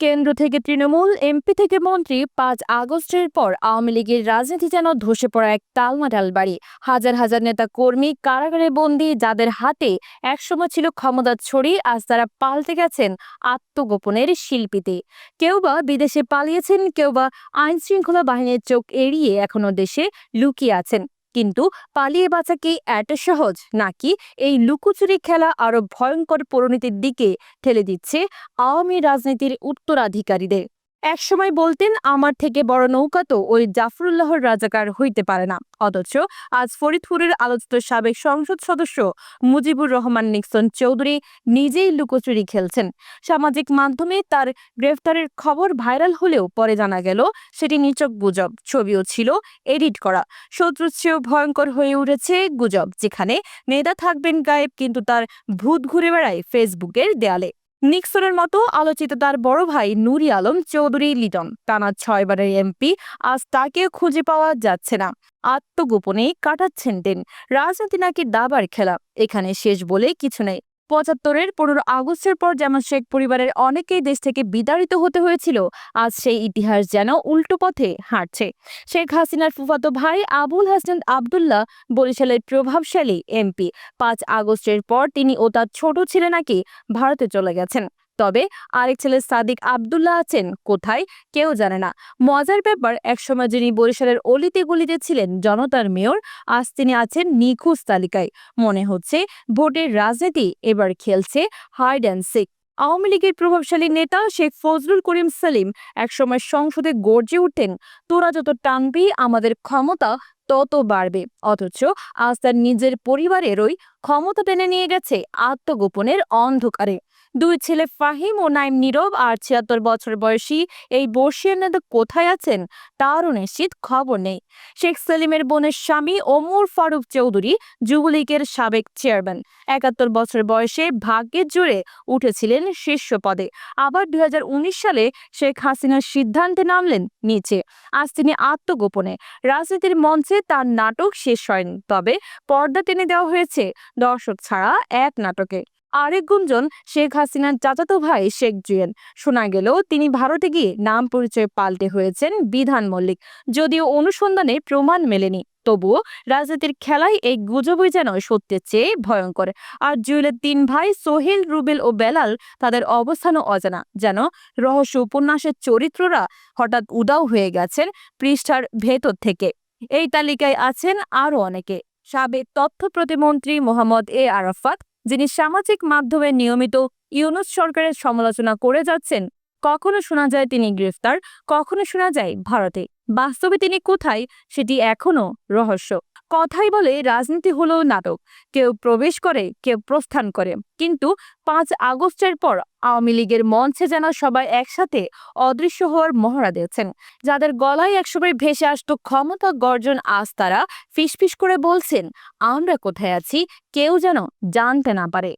কেন্দ্র থেকে তৃণমূল, এমপি থেকে মন্ত্রী, পাঁচ আগস্টের পর আওয়ামী লীগের রাজনীতি যেন ধসে পড়া এক টালমাটাল বাড়ি। হাজার হাজার নেতা কর্মী, কারাগারে বন্দী, যাদের হাতে একসময় ছিল ক্ষমতার ছড়ি, আজ তারা পাল্টে গেছেন আত্মগোপনের শিল্পীতে। কেউ বা বিদেশে পালিয়েছেন, কেউ বা আইনশৃঙ্খলা বাহিনীর চোখ এড়িয়ে এখনও দেশে লুকিয়ে আছেন। কিন্তু পালিয়ে বাঁচা কি এত সহজ? নাকি এই লুকোচুরি খেলা আরও ভয়ঙ্কর পরিণতির দিকে ঠেলে দিচ্ছে আওয়ামী রাজনীতির উত্তরাধিকারীদের? একসময় বলতেন, আমার থেকে বড় নৌকা তো ওই জাফরুল্লাহর রাজাকার হইতে পারে না। অথচ আজ ফরিদপুরের আলোচিত সাবেক সংসদ সদস্য মুজিবুর রহমান নিক্সন চৌধুরী নিজেই লুকোচুরি খেলছেন। সামাজিক মাধ্যমে তার গ্রেফতারের খবর ভাইরাল হলেও পরে জানা গেল, সেটি নিচক গুজব, ছবিও ছিল এডিট করা। চেয়েও ভয়ঙ্কর হয়ে উঠেছে গুজব, যেখানে নেতা থাকবেন গায়েব, কিন্তু তার ভূত ঘুরে বেড়ায় ফেসবুকের দেয়ালে। নিক্সনের মতো আলোচিত তার বড় ভাই নুরি আলম চৌধুরী লিটন। টানা ছয়বারের এমপি, আজ তাকে খুঁজে পাওয়া যাচ্ছে না। আত্মগোপনে কাটাচ্ছেন দিন রাজনীতি নাকি দাবার খেলা। এখানে শেষ বলে কিছু নেই। পঁচাত্তরের পনেরো আগস্টের পর যেমন শেখ পরিবারের অনেকেই দেশ থেকে বিতাড়িত হতে হয়েছিল, আজ সেই ইতিহাস যেন উল্টো পথে হাঁটছে। শেখ হাসিনার ফুফাতো ভাই আবুল হাসান আবদুল্লাহ বরিশালের প্রভাবশালী এমপি। পাঁচ আগস্টের পর তিনি ও তার ছোট ছেলে নাকি ভারতে চলে গেছেন। তবে আরেক ছেলে সাদিক আবদুল্লাহ আছেন, কোথায় কেউ জানে না। মজার ব্যাপার, একসময় যিনি বরিশালের অলিতে গলিতে ছিলেন, জনতার মেয়র, আজ তিনি আছেন নিখোঁজ তালিকায়। মনে হচ্ছে ভোটের রাজনীতি এবার খেলছে হাইড অ্যান্ড সিক আওয়ামী লীগের প্রভাবশালী নেতা শেখ ফজলুল করিম সালিম একসময় সংসদে গর্জে উঠতেন, তোরা যত টানবি আমাদের ক্ষমতা তত বাড়বে। অথচ আজ তার নিজের পরিবারেরই ক্ষমতা টেনে নিয়ে গেছে আত্মগোপনের অন্ধকারে। দুই ছেলে ফাহিম ও নাইম নীরব আর ছিয়াত্তর বছর বয়সী এই বর্ষিয়ার নেতা কোথায় আছেন তারও নিশ্চিত খবর নেই। শেখ সেলিমের বোনের স্বামী ওমর ফারুক চৌধুরী যুবলীগের সাবেক চেয়ারম্যান। একাত্তর বছর বয়সে ভাগ্যের জোরে উঠেছিলেন শীর্ষ পদে। আবার দুই হাজার উনিশ সালে শেখ হাসিনার সিদ্ধান্তে নামলেন নিচে। আজ তিনি আত্মগোপনে। রাজনীতির মঞ্চে তার নাটক শেষ হয়নি। তবে পর্দা টেনে দেওয়া হয়েছে দর্শক ছাড়া এক নাটকে। আরেক গুঞ্জন, শেখ হাসিনার চাচাতো ভাই শেখ জুয়েল শোনা গেল, তিনি ভারতে গিয়ে নাম পরিচয় পাল্টে হয়েছেন বিধান মল্লিক। যদিও অনুসন্ধানে প্রমাণ মেলেনি, তবুও রাজনীতির খেলায় এই গুজবই যেন সত্যের চেয়ে ভয়ঙ্কর। আর জুয়েলের তিন ভাই সোহেল, রুবেল ও বেলাল তাদের অবস্থানও অজানা। যেন রহস্য উপন্যাসের চরিত্ররা হঠাৎ উদাও হয়ে গেছেন পৃষ্ঠার ভেতর থেকে। এই তালিকায় আছেন আরও অনেকে। সাবেক তথ্য প্রতিমন্ত্রী মোহাম্মদ এ আরাফাত, যিনি সামাজিক মাধ্যমে নিয়মিত ইউনুস সরকারের সমালোচনা করে যাচ্ছেন, কখনো শোনা যায় তিনি গ্রেফতার, কখনো শোনা যায় ভারতে। বাস্তবে তিনি কোথায়, সেটি এখনও রহস্য। কথাই বলে রাজনীতি হলো নাটক। কেউ প্রবেশ করে, কেউ প্রস্থান করে। কিন্তু পাঁচ আগস্টের পর আওয়ামী লীগের মঞ্চে যেন সবাই একসাথে অদৃশ্য হওয়ার মহড়া দিয়েছেন। যাদের গলায় একসময় ভেসে আসতো ক্ষমতা গর্জন আজ তারা ফিসফিস করে বলছেন, আমরা কোথায় আছি? কেউ যেন জানতে না পারে।